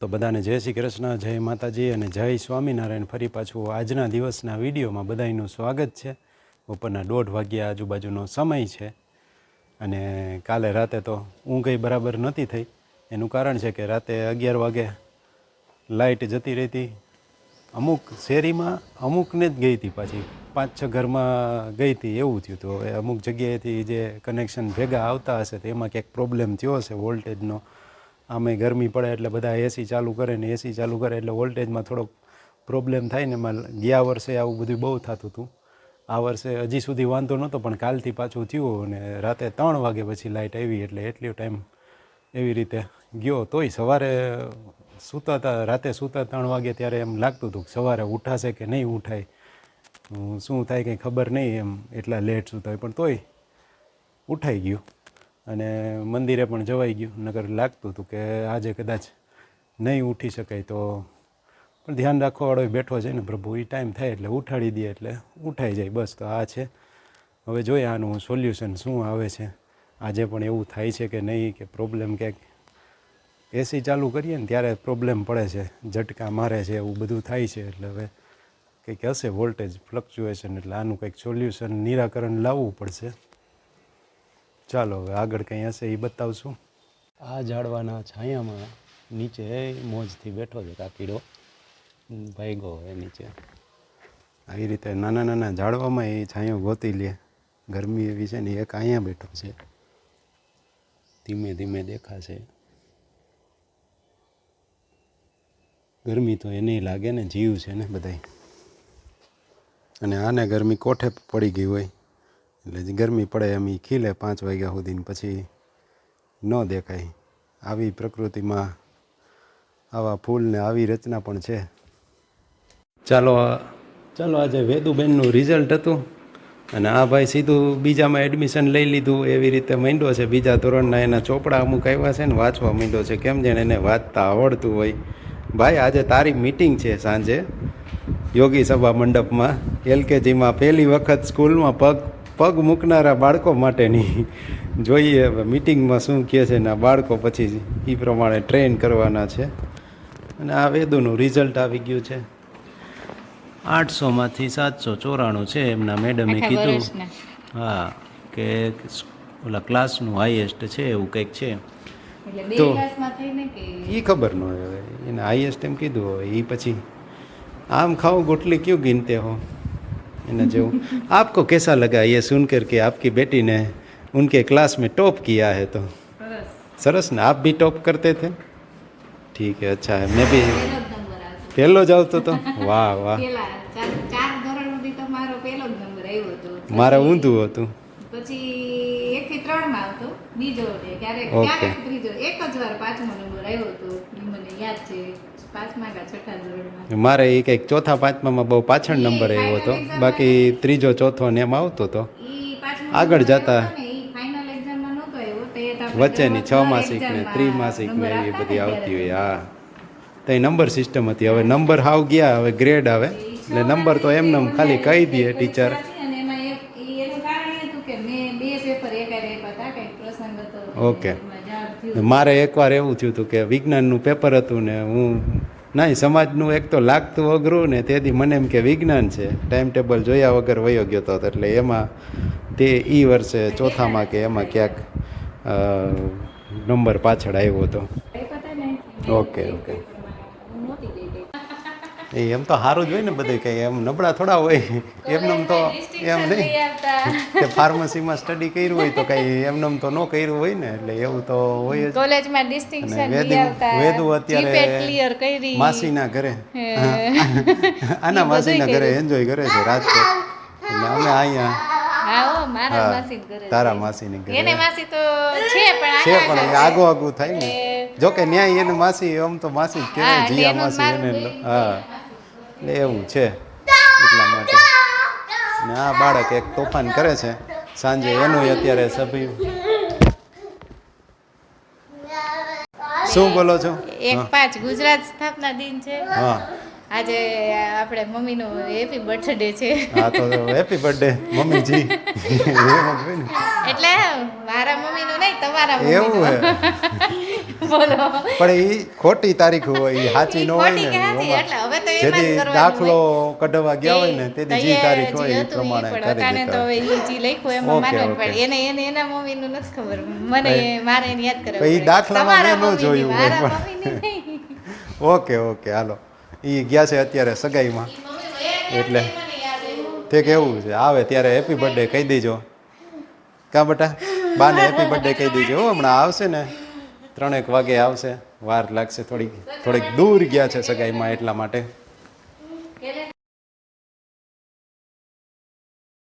તો બધાને જય શ્રી કૃષ્ણ, જય માતાજી અને જય સ્વામિનારાયણ. ફરી પાછું આજના દિવસના વિડીયોમાં બધાનું સ્વાગત છે. બપોરના દોઢ વાગ્યા આજુબાજુનો સમય છે અને કાલે રાતે તો ઊંઘ ય બરાબર નહોતી થઈ. એનું કારણ છે કે રાતે અગિયાર વાગે લાઇટ જતી રહેતી. અમુક શેરીમાં અમુકને જ ગઈ હતી પાછી. પાંચ છ ઘરમાં ગઈ હતી એવું થયું હતું. હવે અમુક જગ્યાએથી જે કનેક્શન ભેગા આવતા હશે તો એમાં ક્યાંક પ્રોબ્લેમ થયો હશે વોલ્ટેજનો આમે ગરમી પડે એટલે બધા એસી ચાલુ કરે ને એસી ચાલુ કરે એટલે વોલ્ટેજમાં થોડોક પ્રોબ્લેમ થાય ને એમાં ગયા વર્ષે આવું બધું બહુ થતું હતું. આ વર્ષે હજી સુધી વાંધો નહોતો, પણ કાલથી પાછું થયું અને રાતે ત્રણ વાગે પછી લાઇટ આવી એટલે એટલો ટાઈમ એવી રીતે ગયો. તોય સવારે સૂતા હતા રાતે સૂતા ત્રણ વાગે ત્યારે એમ લાગતું હતું કે સવારે ઉઠાશે કે નહીં ઉઠાય. શું થાય કંઈ ખબર નહીં એમ, એટલા લેટ સૂતા હોય. પણ તોય ઉઠાઈ ગયું. અને મંદિરે પણ જવાઈ ગયું. નગર લાગતું હતું કે આજે કદાચ નહીં ઉઠી શકાય તો પણ ધ્યાન રાખવાવાળો બેઠો છે ને, પ્રભુ એ ટાઈમ થાય એટલે ઉઠાડી દે એટલે ઉઠાઈ જાય. બસ, તો આ છે. હવે જોઈએ આનું સોલ્યુશન શું આવે છે. આજે પણ એવું થાય છે કે નહીં, કે પ્રોબ્લેમ ક્યાંક એસી ચાલુ કરીએ ને ત્યારે પ્રોબ્લેમ પડે છે. ઝટકા મારે છે, એવું બધું થાય છે. એટલે હવે કંઈક હશે વોલ્ટેજ ફ્લક્ચ્યુએશન એટલે આનું કંઈક સોલ્યુશન નિરાકરણ લાવવું પડશે. ચાલો હવે આગળ કંઈ હશે એ બતાવશું. આ ઝાડવાના છાયામાં નીચે મોજથી બેઠો છે કાકીડો. ભાઈગો એ નીચે. આવી રીતે નાના નાના ઝાડવામાં એ છાંયો ગોતી લે. ગરમી એવી છે ને એક અહીંયા બેઠો છે. ધીમે ધીમે દેખાશે. ગરમી તો એને લાગે ને જીવ છે ને બધાય. અને આને ગરમી કોઠે પડી ગઈ હોય? એટલે જે ગરમી પડે એમ એ ખીલે પાંચ વાગ્યા સુધી પછી ન દેખાય. આવી પ્રકૃતિમાં આવા ફૂલને આવી રચના પણ છે. ચાલો ચાલો આજે વેદુબેનનું રિઝલ્ટ હતું અને આ ભાઈ સીધું બીજામાં એડમિશન લઈ લીધું, એવી રીતે માંડ્યો છે. બીજા ધોરણના એના ચોપડા અમુક આવ્યા છે ને વાંચવા માંડ્યો છે. કેમ જેને એને વાંચતા આવડતું હોય. ભાઈ, આજે તારી મીટિંગ છે સાંજે. યોગી સભા મંડપમાં. એલકેજીમાં પહેલી વખત સ્કૂલમાં પગ પગ મૂકનારા બાળકો માટેની. જોઈએ હવે મિટિંગમાં શું કહે છે ને બાળકો પછી એ પ્રમાણે ટ્રેન કરવાના છે. અને આ વેદોનું રિઝલ્ટ આવી ગયું છે. આઠસોમાંથી સાતસો ચોરાણું છે એમના મેડમે કીધું. હા કે ઓલા ક્લાસનું હાઈએસ્ટ છે એવું કંઈક છે. તો એ ખબર ન હોય એને હાઈએસ્ટ એમ કીધું હોય. એ પછી આમ ખાવું ગોટલી કયું ગીનતે હો? એના જેવું आपको कैसा लगा ये सुनकर के आपकी बेटी ने उनके क्लास में टॉप किया है तो સરસ सरस ना आप भी टॉप करते थे ठीक है अच्छा है मैं भी પહેલો જ નંબર આવતો પહેલો જ આવતો તો વાહ વાહ પેલા ચાર ચાર ધોરણ સુધી તો મારો પહેલો જ નંબર આવ્યો હતો મારે ઊંધું હતું પછી એક થી ત્રણ માં આવતો બીજો ને ક્યારેક Okay. ક્યારેક ત્રીજો એક જ વાર પાંચમો નંબર આવ્યો હતો ઈ મને યાદ છે મારે એ કંઈક ચોથા પાંચમામાં બહુ પાછળ નંબર આવ્યો હતો. બાકી ત્રીજો ચોથો ને એમ આવતો હતો આગળ જતા. વચ્ચેની છ માસિક ને ત્રિમાસિક ને માં એવી બધી આવતી હોય હા. તો એ નંબર સિસ્ટમ હતી. હવે નંબર હાવ ગયા હવે ગ્રેડ આવે. એટલે નંબર તો એમને એમ ખાલી કહી દે ટીચર અને મારે એકવાર એવું થયું હતું કે વિજ્ઞાનનું પેપર હતું ને હું નહીં સમાજનું એક તો લાગતું અઘરું ને તેથી મને એમ કે વિજ્ઞાન છે ટાઈમ ટેબલ જોયા વગર વયો ગયો હતો એટલે એમાં તે એ વર્ષે ચોથામાં કે એમાં ક્યાંક નંબર પાછળ આવ્યો હતો. Okay, okay. એ એમ તો સારું જ હોય ને બધું કંઈ એમ નબળા થોડા હોય એમનેમ તો એમ નહીં. કે ફાર્મસીમાં સ્ટડી કર્યું હોય તો કંઈ એમનેમ તો ન કર્યું હોય ને એટલે એવું તો હોય જ. કોલેજમાં ડિસ્ટિંક્શન વેદુ અત્યારે. માસીના ઘરે. આના માસીના ઘરે એન્જોય કરે છે રાજકોટ એટલે અમે અહીંયા હા, માસી તારા માસીની ઘરે. માસી તો છે પણ છે પણ આગો આગું થાય ને. જોકે જો કે ન્યાય એને માસી આમ તો માસી જ કહેવાય જીયા માસી એને હા. એટલે એવું છે એટલા માટે. ને આ બાળક એક તોફાન કરે છે. સાંજે એનું અત્યારે સભ્યું. શું બોલો છો? એક પાંચ ગુજરાત સ્થાપના દિન છે. હા. આજે આપણે મમ્મીનો હેપી બર્થડે છે. હા તો હેપી બર્થડે મમ્મીજી. ને એટલે મારા મમ્મીનું નહીં તમારા એવું મમ્મીનું. બોલો. પણ એ ખોટી તારીખ હોય એ સાચી ન હોય ને જેથી દાખલો કઢાવવા ગયા હોય ને તેથી જે તારીખ હોય એ પ્રમાણે તારીખ કરી તો દેતા હવે ઈ જે લખ્યું એમાં ઓકે, માનવું પડે. એને એને એના મમ્મીનું નથી ખબર. મને મારે એને યાદ કરે એ. દાખલામાં મેં ન જોયું હોય પણ. ઓકે ઓકે હાલો. એ ગયા છે અત્યારે સગાઈમાં. એટલે તે મને યાદ આવ્યું. તે કેવું છે? આવે ત્યારે હેપી બર્થડે કહી દેજો. કા બટા? બાને હેપી બર્થડે કહી દેજો. હો, હમણાં આવશે ને. ત્રણેક વાગે આવશે. વાર લાગશે થોડીક થોડીક દૂર ગયા છે સગાઈમાં એટલા માટે.